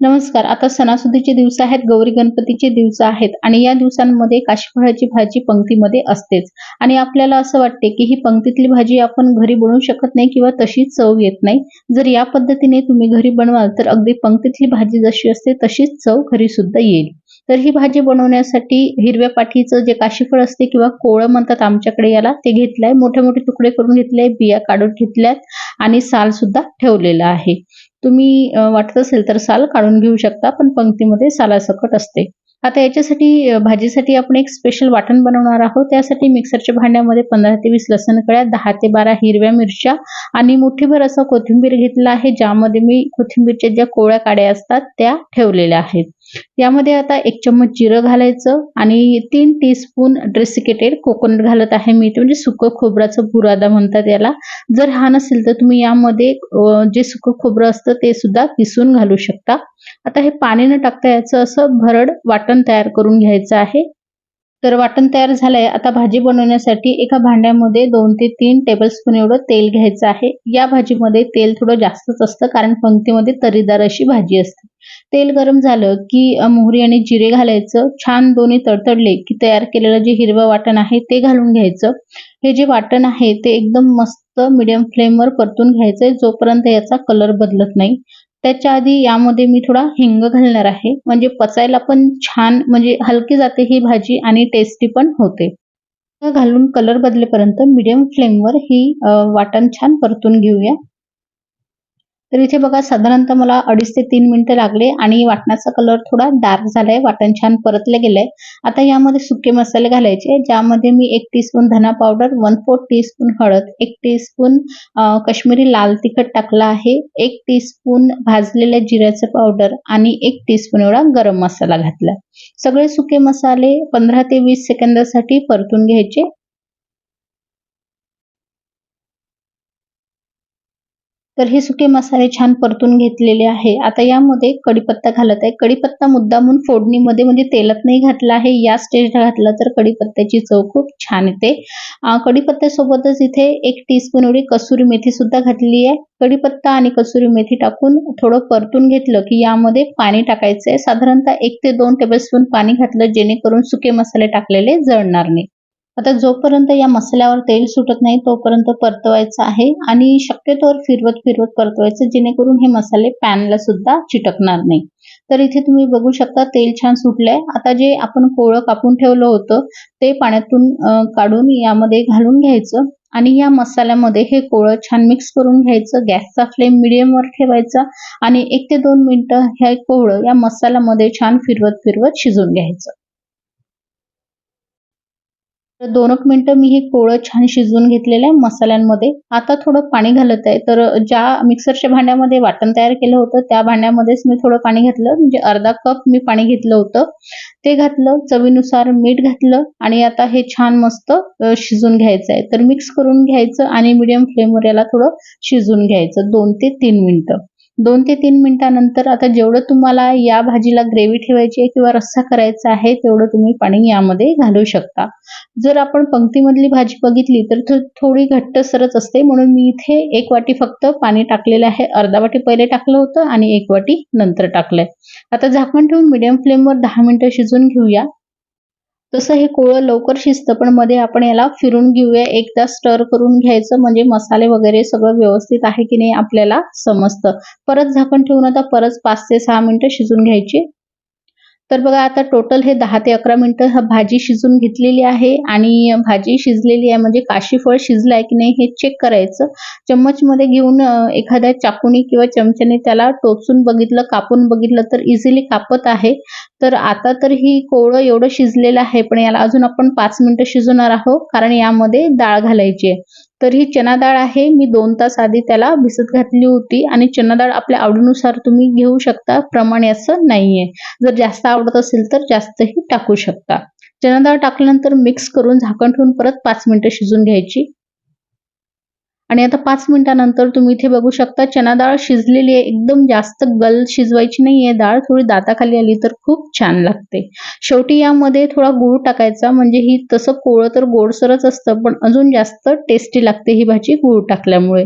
नमस्कार. आता सणासुदीचे दिवस आहेत गौरी गणपतीचे दिवस आहेत आणि या दिवसांमध्ये काशीफळाची भाजी पंक्तीमध्ये असतेच. आणि आपल्याला असं वाटते की ही पंक्तीतली भाजी आपण घरी बनवू शकत नाही किंवा तशी चव येत नाही. जर या पद्धतीने तुम्ही घरी बनवाल तर अगदी पंक्तीतली भाजी जशी असते तशीच चव घरी सुद्धा येईल. तर ही भाजी बनवण्यासाठी हिरव्या पाठीचं जे काशीफळ असते किंवा कोळं म्हणतात आमच्याकडे याला ते घेतलंय. मोठे मोठे तुकडे करून घेतले बिया काढून घेतल्यात आणि साल सुद्धा ठेवलेला आहे. तुम्ही वाटत असेल तर साल काढून घेऊ शकता पण पंक्तीमध्ये सालासकट असते. आता याच्यासाठी भाजीसाठी आपण एक स्पेशल वाटण बनवणार आहोत. त्यासाठी मिक्सरच्या भांड्यामध्ये पंधरा ते वीस लसण कळ्या दहा ते बारा हिरव्या मिरच्या आणि मुठीभर असा कोथिंबीर घेतला आहे ज्यामध्ये मी कोथिंबीरच्या ज्या कोळ्या काड्या असतात त्या ठेवलेल्या आहेत. यामध्ये आता एक चम्मच जिरं घालायचं आणि तीन टीस्पून ड्रेसिकेटेड कोकोनट घालत आहे मी. ते म्हणजे सुकं खोबराचं बुरादा म्हणतात याला. जर हा नसेल तर तुम्ही यामध्ये जे सुकं खोबरं असतं ते सुद्धा किसून घालू शकता. आता हे पाणी न टाकता याचं असं भरड वाटण तयार करून घ्यायचं आहे. तर वाटण तयार झालंय. आता भाजी बनवण्यासाठी एका भांड्यामध्ये दोन ते तीन टेबलस्पून एवढं तेल घ्यायचं आहे. या भाजीमध्ये तेल थोडं जास्तच असतं कारण पंक्तीमध्ये तरीदार अशी भाजी असते. तेल गरम झालं की मोहरी आणि जिरे घालायचं. छान दोन्ही तडतडले की तयार केलेलं जे हिरवं वाटण आहे ते घालून घ्यायचं. हे जे वाटण आहे ते एकदम मस्त मिडियम फ्लेमवर परतून घ्यायचंय. जोपर्यंत याचा कलर बदलत नाही. त्याच्या आधी यामध्ये मी थोडा हिंग घालणार आहे. म्हणजे पचायला पण छान म्हणजे हलकी जाते ही भाजी आणि टेस्टी पण होते. घालून कलर बदलेपर्यंत मिडियम फ्लेमवर ही वाटण छान परतून घेऊया. तर इथे बघा साधारणतः मला अडीच ते तीन मिनिटं लागले आणि वाटणाचा कलर थोडा डार्क झालाय वाटण छान परतले गेलंय. आता यामध्ये सुके मसाले घालायचे ज्यामध्ये मी एक टीस्पून धना पावडर वन फोर्थ टीस्पून हळद एक टीस्पून कश्मीरी लाल तिखट टाकला आहे एक टीस्पून भाजलेल्या जिऱ्याचं पावडर आणि एक टीस्पून एवढा गरम मसाला घातला. सगळे सुके मसाले पंधरा ते वीस सेकंदासाठी परतून घ्यायचे. तर हे सुके मसाले छान परतून घेतलेले आहे. आता यामध्ये कडीपत्ता घालत आहे. कडीपत्ता मुद्दामून फोडणीमध्ये म्हणजे तेलात नाही घातला आहे. या स्टेजला घातला तर कडीपत्त्याची चव खूप छान येते. कडीपत्त्यासोबतच इथे एक टीस्पून एवढी कसुरी मेथी सुद्धा घातली आहे. कडीपत्ता आणि कसुरी मेथी टाकून थोडं परतून घेतलं की यामध्ये पाणी टाकायचं आहे साधारणतः एक ते दोन टेबलस्पून पाणी घातलं जेणेकरून सुके मसाले टाकलेले जळणार नाही. आता जोपर्यंत या मसाल्यावर तेल सुटत नाही तोपर्यंत परतवायचं आहे आणि शक्यतोवर फिरवत फिरवत परतवायचं जेणेकरून हे मसाले पॅनला सुद्धा चिटकणार नाही. तर इथे तुम्ही बघू शकता तेल छान सुटलंय. आता जे आपण कोळं कापून ठेवलं होतं ते पाण्यातून काढून यामध्ये घालून घ्यायचं आणि या मसाल्यामध्ये हे कोळं छान मिक्स करून घ्यायचं. गॅसचा फ्लेम मिडियमवर ठेवायचा आणि एक ते दोन मिनिटं हे कोळं या मसाल्यामध्ये छान फिरवत फिरवत शिजून घ्यायचं. तर दोन एक मिनिटं मी हे कोळं छान शिजवून घेतलेलं आहे मसाल्यांमध्ये. आता थोडं पाणी घालत आहे. तर ज्या मिक्सरच्या भांड्यामध्ये वाटण तयार केलं होतं त्या भांड्यामध्येच मी थोडं पाणी घातलं. म्हणजे अर्धा कप मी पाणी घेतलं होतं. ते घातलं चवीनुसार मीठ घातलं आणि आता हे छान मस्त शिजून घ्यायचं आहे. तर मिक्स करून घ्यायचं आणि मिडियम फ्लेमवर याला थोडं शिजून घ्यायचं. दोन ते तीन मिनिटं. दोन ते तीन मिनिटानंतर आता जेवढं तुम्हाला या भाजीला ग्रेव्ही ठेवायची आहे किंवा रस्सा करायचा आहे तेवढं तुम्ही पाणी यामध्ये घालू शकता. जर आपण पंक्तीमधली भाजी बघितली तर थोडी घट्ट सरच असते. म्हणून मी इथे एक वाटी फक्त पाणी टाकलेलं आहे. अर्धा वाटी पहिले टाकलं होतं आणि एक वाटी नंतर टाकलंय. आता झाकण ठेवून मिडियम फ्लेमवर दहा मिनिटं शिजून घेऊया. तसं हे कोळं लवकर शिजतं पण मध्ये आपण याला फिरून घेऊया. एकदा स्टर करून घ्यायचं म्हणजे मसाले वगैरे सगळं व्यवस्थित आहे की नाही आपल्याला समजतं. परत झाकण ठेवून आता परत पाच ते सहा मिनिटं शिजून घ्यायची. तर बघा आता टोटल हे दहा ते अकरा मिनिटं भाजी शिजून घेतलेली आहे आणि भाजी शिजलेली आहे म्हणजे काशी फळ शिजलं आहे की नाही हे चेक करायचं. चम्मचमध्ये घेऊन एखाद्या चाकूनी किंवा चमच्याने त्याला टोचून बघितलं कापून बघितलं तर इझिली कापत आहे. तर आता तर ही कोवळं एवढं शिजलेलं आहे पण याला अजून आपण पाच मिनिटं शिजवणार आहोत कारण यामध्ये डाळ घालायची आहे. तर ही चना डाळ आहे मी दोन तास आधी त्याला भिजत घातली होती आणि चना डाळ आपल्या आवडीनुसार तुम्ही घेऊ शकता प्रमाणे असं नाहीये. जर जास्त आवडत असेल तर जास्तही टाकू शकता. चना डाळ टाकल्यानंतर मिक्स करून झाकण ठेवून परत पाच मिनिटं शिजून घ्यायची. आणि आता पाच मिनिटानंतर तुम्ही इथे बघू शकता चना डाळ शिजलेली आहे एकदम जास्त गल शिजवायची नाहीये डाळ थोडी दाताखाली आली तर खूप छान लागते. शेवटी यामध्ये थोडा गूळ टाकायचा म्हणजे ही तसं कोळं तर गोडसरच असतं पण अजून जास्त टेस्टी लागते ही भाजी गूळ टाकल्यामुळे.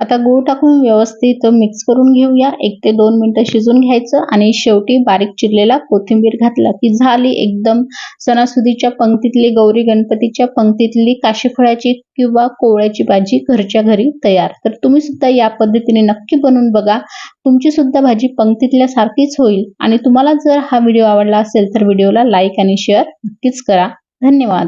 आता गूळ टाकून व्यवस्थित मिक्स करून घेऊया. एक ते दोन मिनिटं शिजून घ्यायचं आणि शेवटी बारीक चिरलेला कोथिंबीर घातला की झाली एकदम सणासुदीच्या पंक्तीतली गौरी गणपतीच्या पंक्तीतली काशीफळाची किंवा कोवळ्याची भाजी घरच्या घरी तयार. तर तुम्ही सुद्धा या पद्धतीने नक्की बनवून बघा. तुमची सुद्धा भाजी पंक्तीतल्या सारखीच होईल. आणि तुम्हाला जर हा व्हिडिओ आवडला असेल तर व्हिडिओला लाईक आणि शेअर नक्कीच करा. धन्यवाद.